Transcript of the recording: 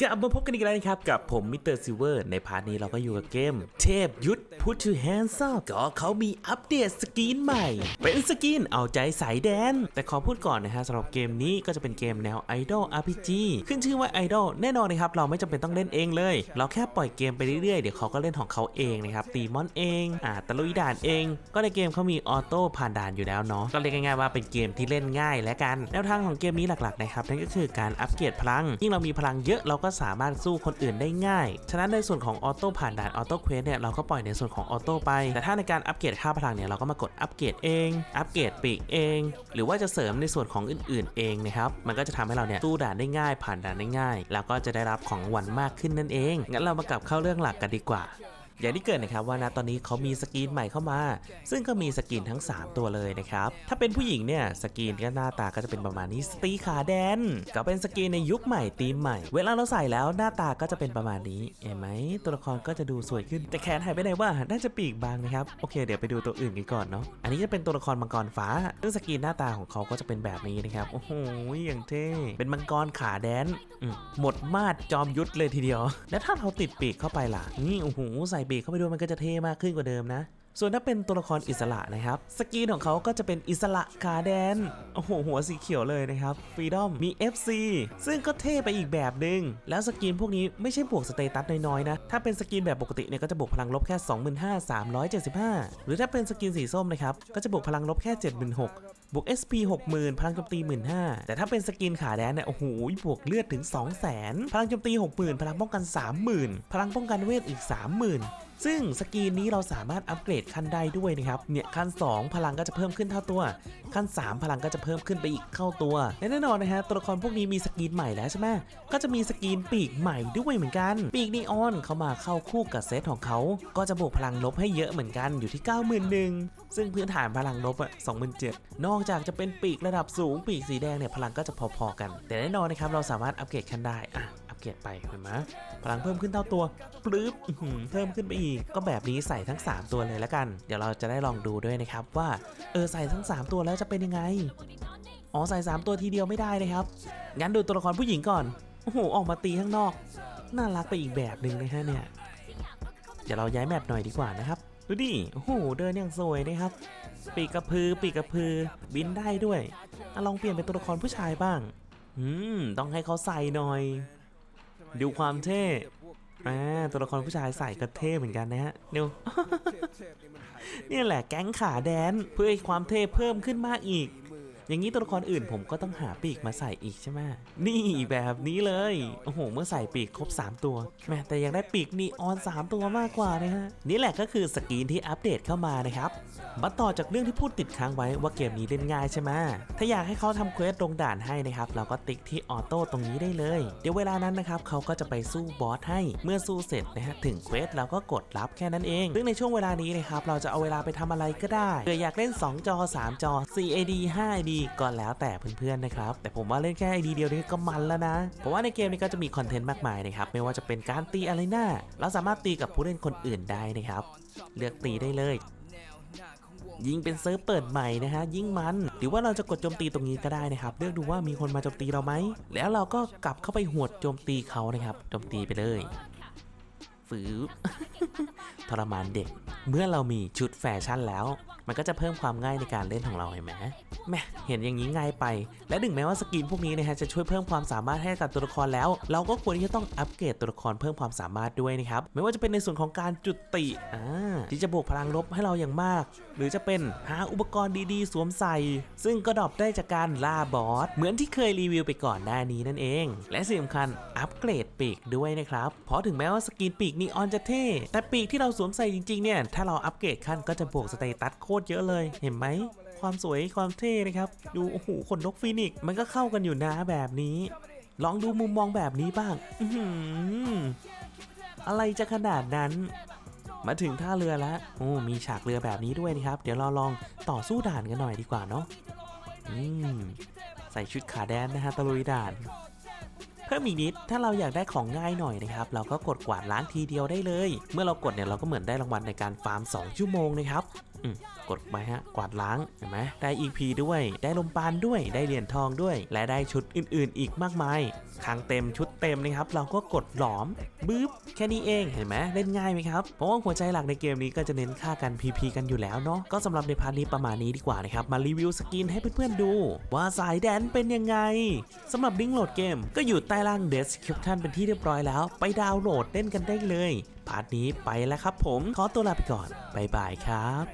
กลับมาพบกันอีกแล้วนะครับ กับผมมิสเตอร์ซิเวอร์ในพาร์ทนี้เราก็อยู่กับเกม เทพยุทธ Put to Hands Up ก็เขามีอัปเดตสกรีนใหม่ เป็นสกรีนเอาใจสายแดน แต่ขอพูดก่อนนะฮะสำหรับเกมนี้ก็จะเป็นเกมแนว Idol RPG ขึ้นชื่อว่า Idol แน่นอนนะครับ เราไม่จำเป็นต้องเล่นเองเลย เราแค่ปล่อยเกมไปเรื่อยๆ เดี๋ยวเขาก็เล่นของเขาเองนะครับตีมอนเองอ่าตะลุยด่านเอง ก็ในเกมเขามีออโต้ผ่านด่านอยู่แล้วเนาะก็เรียกง่ายๆว่าเป็นเกมที่เล่นง่ายและกันแนวทางของเกมนี้หลักๆนะครับนั่นก็คือการอัปเกรดพลังยิ่งเรามีพลังเยอะเราก็ก็สามารถสู้คนอื่นได้ง่าย ฉะนั้นในส่วนของออโต้ผ่านด่านออโต้เควสเนี่ยเราก็ปล่อยในส่วนของออโต้ไป แต่ถ้าในการอัปเกรดค่าพลังเนี่ยเราก็มากดอัปเกรดเอง อัปเกรดปีกเอง หรือว่าจะเสริมในส่วนของอื่นๆเองนะครับ มันก็จะทำให้เราเนี่ยสู้ด่านได้ง่าย ผ่านด่านได้ง่าย แล้วก็จะได้รับของรางวัลมากขึ้นนั่นเอง งั้นเรามากลับเข้าเรื่องหลักกันดีกว่า อย่างที่เกิดนะครับว่านะตอนนี้เขามีสกรีนใหม่เข้ามา ซึ่งก็มีสกรีนทั้ง 3 ตัวเลยนะครับถ้าเป็นผู้หญิงเนี่ยสกรีนก็หน้าตาก็จะเป็นประมาณนี้สตีขาแดน ก็เป็นสกรีนในยุคใหม่ธีมใหม่ เวลาเราใส่แล้วหน้าตาก็จะเป็นประมาณนี้เห็นไหมตัวละครก็จะดูสวยขึ้น แต่แขนหายไปไหนวะน่าจะปีกบางนะครับโอเค เดี๋ยวไปดูตัวอื่นกันก่อนเนาะอันนี้จะเป็นตัวละครมังกรฟ้าซึ่งสกรีนหน้าตาของเขาก็จะเป็นแบบนี้นะครับโอ้โหอย่างเท่เป็นมังกรขาแดนอืมหมดมาดจอมยุทธเลยทีเดียว แล้วถ้าเราติดปีกเข้าไปล่ะนี่โอ้โหใส่ปีกเข้าไปด้วยมันก็จะเท่มากขึ้นกว่าเดิมนะ ส่วนถ้าเป็นตัวละครอิสระนะครับสกรีนของเขาก็จะเป็นอิสระขาแดนโอ้โหหัวสีเขียวเลยนะครับฟรีดอมมี FC ซึ่งก็เท่ไปอีกแบบหนึ่งแล้วสกรีนพวกนี้ไม่ใช่บวกสเตตัสน้อยๆนะถ้าเป็นสกรีนแบบปกติเนี่ยก็จะบวกพลังลบแค่25,375 หรือถ้าเป็นสกรีนสีส้มนะครับก็จะบวกพลังลบแค่ 76,000บวก SP 60,000พลังโจมตี15,000แต่ถ้าเป็นสกินขาแดนเนี่ยโอ้โหบวกเลือดถึง 200,000พลังโจมตี60,000พลังป้องกัน 30,000 พลังป้องกันเวทอีก 30,000 ซึ่งสกีนนี้เราสามารถอัปเกรดขั้นได้ด้วยนะครับ เนี่ยขั้น 2 พลังก็จะเพิ่มขึ้นเท่าตัว ขั้น 3 พลังก็จะเพิ่มขึ้นไปอีกเข้าตัว และแน่นอนนะฮะตัวละครพวกนี้มีสกีนใหม่แล้วใช่ไหมก็จะมีสกีนปีกใหม่ด้วยเหมือนกัน ปีกนีออนเข้ามาเข้าคู่กับเซตของเขา ก็จะบวกพลังลบให้เยอะเหมือนกันอยู่ที่ 91,000ซึ่งพื้นฐานพลังลบอะ2 7 0 0นอกจากจะเป็นปีกระดับสูงปีกสีแดงเนี่ยพลังก็จะพอๆกัน แต่แน่นอนนะครับเราสามารถอัปเกรดขั้นได้อะ ปเกรดไปเห็นไหมพลังเพิ่มขึ้นเท่าตัวปลื้บอื้อหือเพิ่มขึ้นไปอีก ก็แบบนี้ใส่ทั้ง 3 ตัวเลยแล้วกัน เดี๋ยวเราจะได้ลองดูด้วยนะครับว่าเออใส่ทั้ง 3 ตัวแล้วจะเป็นยังไงอ๋อใส่ 3 ตัวทีเดียวไม่ได้นะครับ งั้นดูตัวละครผู้หญิงก่อนโอ้โหออกมาตีข้างนอก น่ารักไปอีกแบบหนึ่งนะฮะเนี่ยเดี๋ยวเราย้ายแมปหน่อยดีกว่านะครับดูดิโอ้โหเดินอย่างสวยนะครับ ปีกกระพือ ปีกกระพือ บินได้ด้วยอลองเปลี่ยนเป็นตัวละครผู้ชายบ้าง อืม ต้องให้เขาใส่หน่อย ดูความเท่อ่าตัวละครผู้ชายใส่ก็เท่เหมือนกันนะฮะเดี๋ยวนี่แหละแก๊งขาแดนเพื่อให้ความเท่เพิ่มขึ้นมากอีก อย่างนี้ตัวละครอื่นผมก็ต้องหาปีกมาใส่อีกใช่ไหมนี่แบบนี้เลย โอ้โห เมื่อใส่ปีกครบ 3 ตัว แม่แต่ยังได้ปีกนีออน 3 ตัวมากกว่านะฮะ นี่แหละก็คือสกรีนที่อัปเดตเข้ามานะครับ มาต่อจากเรื่องที่พูดติดค้างไว้ว่าเกมนี้เล่นง่ายใช่ไหมถ้าอยากให้เขาทำเควสลงด่านให้นะครับ เราก็ติ๊กที่ออโต้ตรงนี้ได้เลย เดี๋ยวเวลานั้นนะครับเขาก็จะไปสู้บอสให้ เมื่อสู้เสร็จนะฮะถึงเควสเราก็กดรับแค่นั้นเอง ซึ่งในช่วงเวลานี้นะครับเราจะเอาเวลาไปทำอะไรก็ได้เกิดอยากเล่น 2 จอ 3 จอ 4AD 5AD ก็แล้วแต่เพื่อนๆนะครับ แต่ผมว่าเล่นแค่ ID เดียวนี้ก็มันแล้วนะ เพราะว่าในเกมนี้ก็จะมีคอนเทนต์มากมายนะครับ ไม่ว่าจะเป็นการตีอารีนาเราสามารถตีกับผู้เล่นคนอื่นได้นะครับ เลือกตีได้เลยยิงเป็นเซิร์ฟเปิดใหม่นะฮะยิ่งมัน หรือว่าเราจะกดโจมตีตรงนี้ก็ได้นะครับเลือกดูว่ามีคนมาโจมตีเราไหมแล้วเราก็กลับเข้าไปหวดโจมตีเขานะครับโจมตีไปเลย ฝืบทรมานเด็ก เมื่อเรามีชุดแฟชั่นแล้ว มันก็จะเพิ่มความง่ายในการเล่นของเราเห็นไหมแม่เห็นอย่างนี้ง่ายไป และถึงแม้ว่าสกินพวกนี้นะฮะจะช่วยเพิ่มความสามารถให้กับตัวละครแล้ว เราก็ควรที่จะต้องอัปเกรดตัวละครเพิ่มความสามารถด้วยนะครับไม่ว่าจะเป็นในส่วนของการจุดติอ่าที่จะบวกพลังลบให้เราอย่างมาก หรือจะเป็นหาอุปกรณ์ดีๆ สวมใส่ ซึ่งก็ดรอปได้จากการล่าบอสเหมือนที่เคยรีวิวไปก่อนหน้านี้นั่นเอง และสิ่งสำคัญอัปเกรดปีกด้วยนะครับเพราะถึงแม้ว่าสกินปีกนีออนจะเท่ แต่ปีกที่เราสวมใส่จริงๆเนี่ย ถ้าเราอัปเกรดขั้นก็จะบวกสเตตัสโคตรเยอะเลย เห็นไหมความสวยความเท่นะครับ ดูโอ้โหขนนกฟีนิกซ์มันก็เข้ากันอยู่นะแบบนี้ ลองดูมุมมองแบบนี้บ้าง อือหืออะไรจะขนาดนั้น มาถึงท่าเรือแล้วโอ้มีฉากเรือแบบนี้ด้วยนะครับ เดี๋ยวเราลองต่อสู้ด่านกันหน่อยดีกว่าเนาะอืมใส่ชุดขาแดนนะฮะตะลุยด่าน เพิ่มอีกนิด ถ้าเราอยากได้ของง่ายหน่อยนะครับ เราก็กดกวาดล้างทีเดียวได้เลย เมื่อเรากดเนี่ยเราก็เหมือนได้รางวัลในการฟาร์ม 2 ชั่วโมงนะครับ กดไปฮะ กวาดล้างเห็นไหมได้ EP ด้วย ได้ลมปานด้วย ได้เหรียญทองด้วย และได้ชุดอื่นๆ อีกมากมายครั้งเต็มชุดเต็มนะครับ เราก็กดหลอมบึ๊บแค่นี้เองเห็นไหมเล่นง่ายไหมครับ เพราะว่าหัวใจหลักในเกมนี้ก็จะเน้นค่ากัน PP กันอยู่แล้วเนาะก็สำหรับในพาร์ทนี้ประมาณนี้ดีกว่านะครับ มารีวิวสกินให้เพื่อนๆดู ว่าสายแดนเป็นยังไงสำหรับลิงก์โหลดเกม ก็อยู่ใต้ล่าง description เป็นที่เรียบร้อยแล้ว ไปดาวน์โหลดเล่นกันได้เลย พาร์ทนี้ไปแล้วครับผม ขอตัวลาไปก่อน บ๊ายบายครับ